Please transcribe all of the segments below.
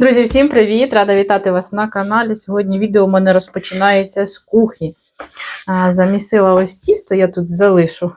Друзі, всім привіт! Рада вітати вас на каналі. Сьогодні відео у мене розпочинається з кухні. Замісила ось тісто, я тут залишу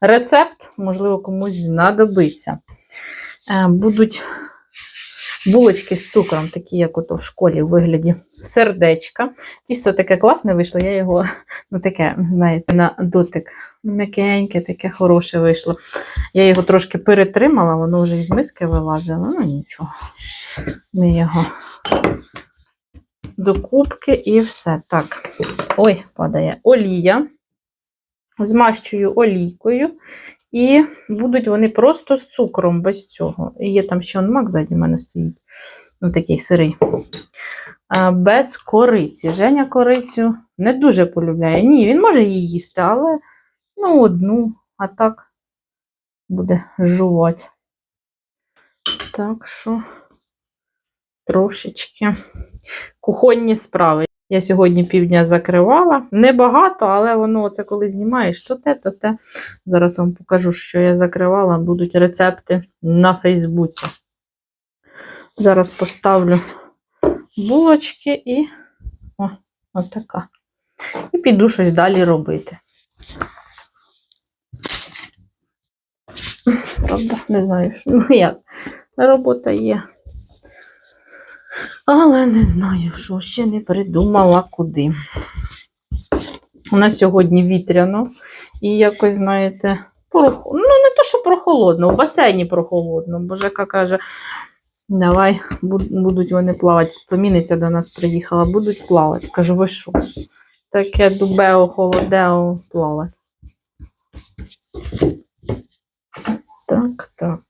рецепт, можливо, комусь знадобиться. Будуть булочки з цукром, такі, як ото в школі, у вигляді сердечка. Тісто таке класне вийшло, я його, ну таке, знаєте, на дотик. М'якеньке, таке хороше вийшло. Я його трошки перетримала, воно вже із миски вилазило, ну нічого. Ми його до кубки і все. Так. Ой, падає олія. Змащую олійкою. І будуть вони просто з цукром, без цього. І є там ще он мак ззаді мене стоїть. Ну, такий сирий. А, без кориці. Женя корицю не дуже полюбляє. Ні, він може її їсти, але ну, одну, а так буде жувати. Так що трошечки кухонні справи. Я сьогодні півдня закривала. Небагато, але воно, оце коли знімаєш, то те, то те. Зараз вам покажу, що я закривала. Будуть рецепти на Фейсбуці. Зараз поставлю булочки і о, отака. І піду щось далі робити. Правда, не знаю, що ну як. Робота є. Але не знаю, що ще не придумала куди. У нас сьогодні вітряно і якось, знаєте, прох... ну не то, що прохолодно, в басейні прохолодно. Бо каже, давай будуть вони плавати. Племінниця до нас приїхала, будуть плавати. Кажу, ви що? Таке дубео, холодео плавати. Так, так.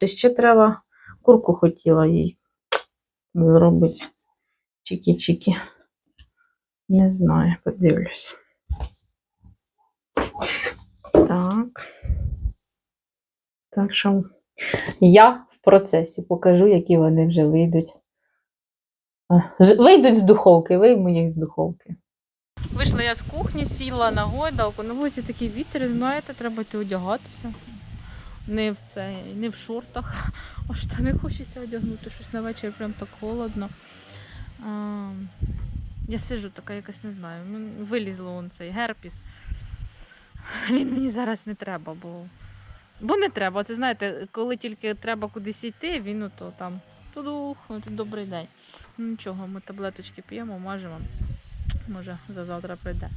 Чи ще треба курку хотіла їй зробити. Чікі-чікі. Не знаю, подивлюсь. Так. Так що я в процесі покажу, які вони вже вийдуть. Вийдуть з духовки, вийму їх з духовки. Вийшла я з кухні, сіла на гойдалку. На вулиці такий вітер, знаєте, треба йти одягатися. Не в це, не в шортах, а штани хочеться одягнути, щось на вечір прям так холодно. А, я сижу така якась, не знаю, вилізло он цей герпіс. Він мені зараз не треба, бо, бо не треба. Це знаєте, коли тільки треба кудись йти, він ото там туду, добрий день. Ну, нічого, ми таблеточки п'ємо, мажемо. Може, за завтра прийде.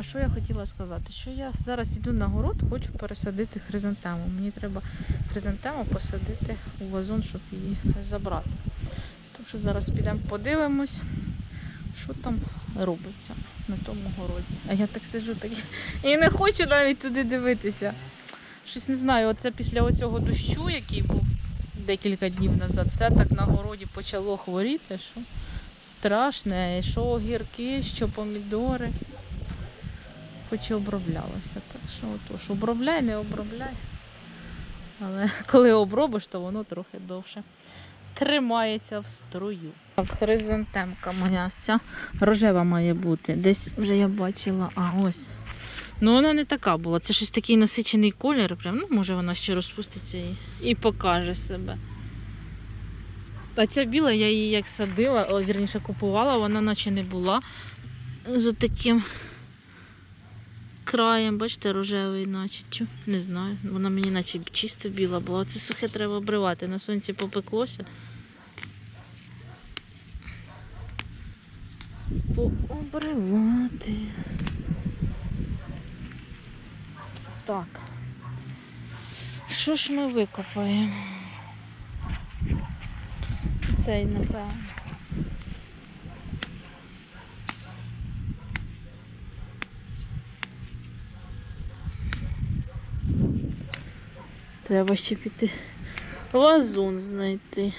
Що я хотіла сказати? Що я зараз йду на город, хочу пересадити хризантему. Мені треба хризантему посадити у вазон, щоб її забрати. Так що зараз підемо подивимось, що там робиться на тому городі. А я так сижу так і не хочу навіть туди дивитися. Щось не знаю, оце після оцього дощу, який був декілька днів назад, все так на городі почало хворіти, що страшне, що огірки, що помідори. Хоч і оброблялося. Так що отож, обробляй, не обробляй. Але коли обробиш, то воно трохи довше тримається в струю. Так, хризантемка моя ця рожева має бути. Десь вже я бачила, а ось. Ну вона не така була. Це щось такий насичений колір. Прям. Ну, може вона ще розпуститься і, і покаже себе. А ця біла, я її як садила, о, вірніше купувала, вона наче не була з таким краєм, бачите, рожевий, наче. Чу? Не знаю. Вона мені наче чисто біла була. Це сухе треба обривати. На сонці попеклося. Пообривати. Так. Що ж ми викопаємо? Цей, напевно. Треба ще піти вазон знайти.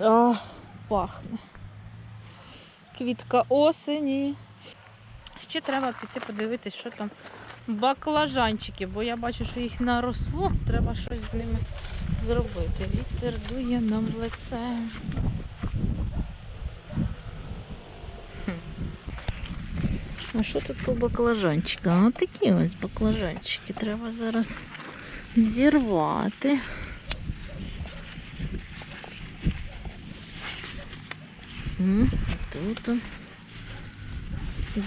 А, пахне. Квітка осені. Ще треба піти подивитись, що там баклажанчики, бо я бачу, що їх наросло, треба щось з ними зробити. Вітер дує нам в лице. А що тут по баклажанчикам? Ось такі ось баклажанчики. Треба зараз зірвати. Тут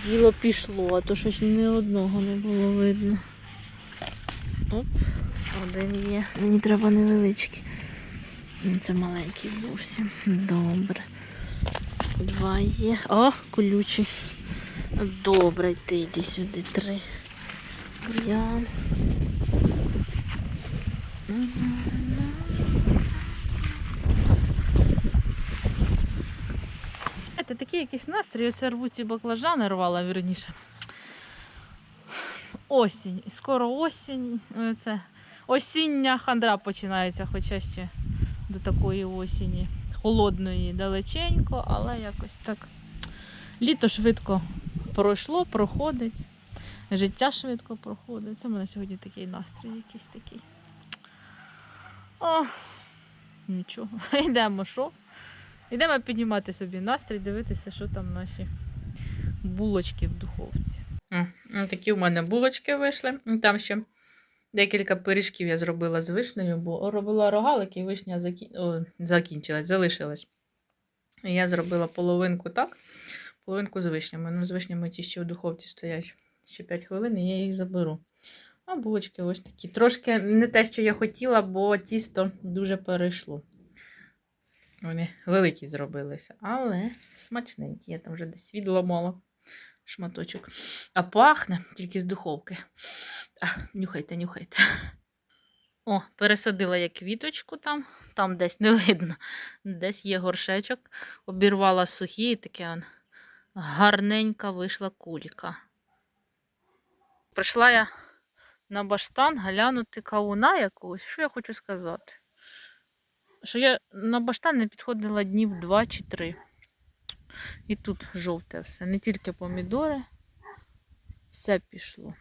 діло пішло, а то щось ні одного не було видно. Оп, один є. Мені треба невеличкий. Ну, Це маленький зовсім. Добре. Два є. О, колючий. Добре, йти йди сюди. Три. Бур'ян. Це такий якийсь настрій, оце рву ці баклажани рвала вірніше. Осінь. Скоро осінь. Це осіння хандра починається, хоча ще до такої осені. Холодної далеченько, але якось так. Літо швидко пройшло, проходить. Життя швидко проходить. Це в мене сьогодні такий настрій якийсь такий. О, нічого. Йдемо що? Йдемо піднімати собі настрій, дивитися, що там наші булочки в духовці. Такі у мене булочки вийшли. Там ще декілька пиріжків я зробила з вишнею, бо робила рогалики, і вишня закі... О, закінчилась, залишилась. Я зробила половинку так, половинку з вишнями. Ну, з вишнями ті ще в духовці стоять ще 5 хвилин, і я їх заберу. А булочки ось такі. Трошки не те, що я хотіла, бо тісто дуже перейшло. Вони великі зробилися, але смачненькі. Я там вже десь відламала шматочок. А пахне тільки з духовки. А, нюхайте, нюхайте. О, пересадила я квіточку там, там десь не видно. Десь є горшечок. Обірвала сухі і таке гарненька вийшла кулька. Прийшла я на баштан глянути кавуна якогось. Що я хочу сказати? Що я на баштан не підходила днів 2 чи 3. І тут жовте все. Не тільки помідори, все пішло.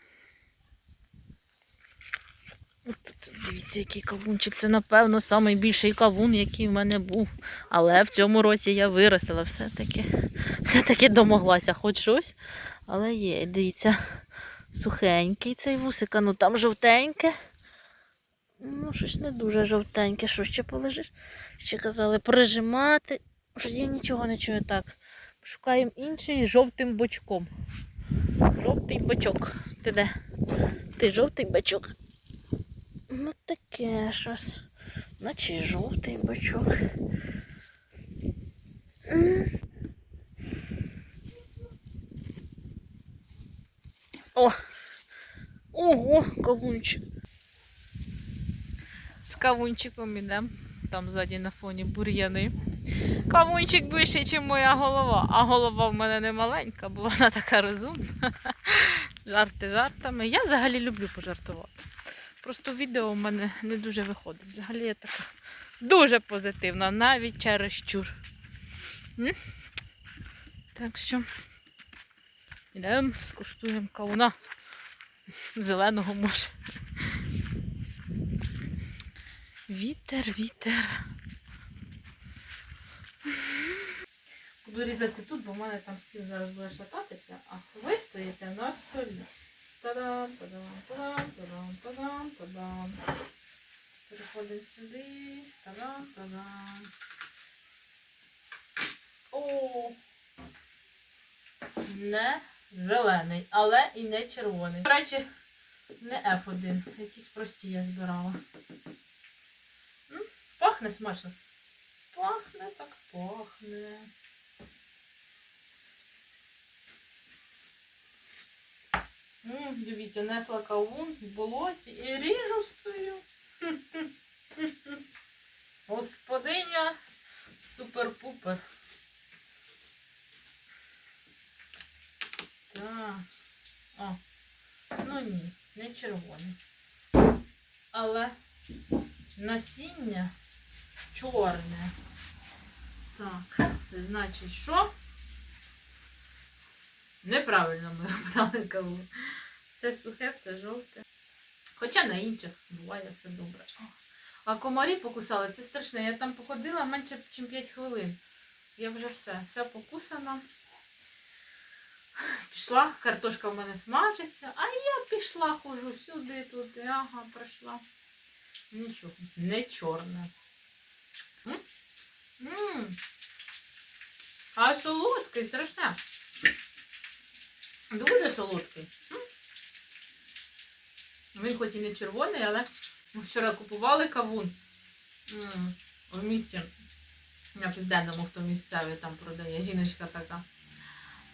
От тут, дивіться, який кавунчик. Це, напевно, найбільший кавун, який в мене був. Але в цьому році я виросла все-таки. Все-таки домоглася хоч щось. Але є, дивіться, сухенький цей вусик, а ну там жовтеньке. Ну, щось не дуже жовтеньке. Що ще полежиш? Ще казали прижимати. Я нічого не чую так. Шукаємо інший жовтим бочком. Жовтий бочок. Ти де? Ти жовтий бочок. Ну таке щось. Наче жовтий бочок. О! Ого, кавунчик. З кавунчиком ідемо. Там ззаді на фоні бур'яни. Кавунчик більше, ніж моя голова. А голова в мене не маленька, бо вона така розумна. Жарти жартами. Я взагалі люблю пожартувати. Просто відео в мене не дуже виходить. Взагалі я така дуже позитивна, навіть через чур. Так що йдемо, скуштуємо кавуна. Зеленого може. Вітер, вітер. Буду різати тут, бо в мене там стіл зараз буде шататися, а ви стоїте на столі. Та-дам, та-дам, та-дам, та-дам, та-дам, та-дам. Переходимо сюди. Та-дам, та-дам. О! Не зелений, але і не червоний. До речі, не F1. Якісь прості я збирала. Пахне смачно. Пахне так пахне. М, Дивіться, несла кавун в болоті і ріжу стою. Господиня супер-пупер. Так. О. Ну ні, не червоний. Але насіння чорне. Так, це значить, що? Неправильно ми обрали каву. Все сухе, все жовте. Хоча на інших буває все добре. А комарі покусали, це страшне. Я там походила менше, ніж 5 хвилин. Я вже все, все покусана. Пішла, картошка в мене смажиться, а я пішла, хожу сюди, туди, ага, пройшла. Нічого, не чорне. А солодкий, страшне. Дуже солодкий. Він хоч і не червоний, але ми вчора купували кавун в місті на південному, хто місцевий там продає, жіночка така.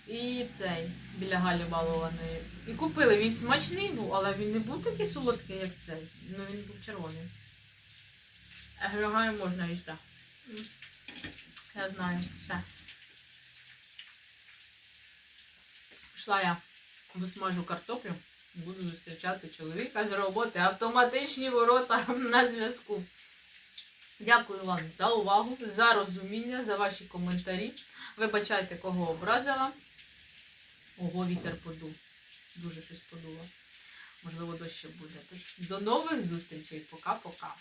І цей біля Галі балованої. І купили. Він смачний був, але він не був такий солодкий, як цей. Ну він був червоний. Григаю можна їсти. Я знаю, все. Пішла я досмажу картоплю. Буду зустрічати чоловіка з роботи. Автоматичні ворота на зв'язку. Дякую вам за увагу, за розуміння, за ваші коментарі. Вибачайте, кого образила. Ого, вітер подув. Дуже щось подуло. Можливо, дощ буде. Тож до нових зустрічей. Пока-пока.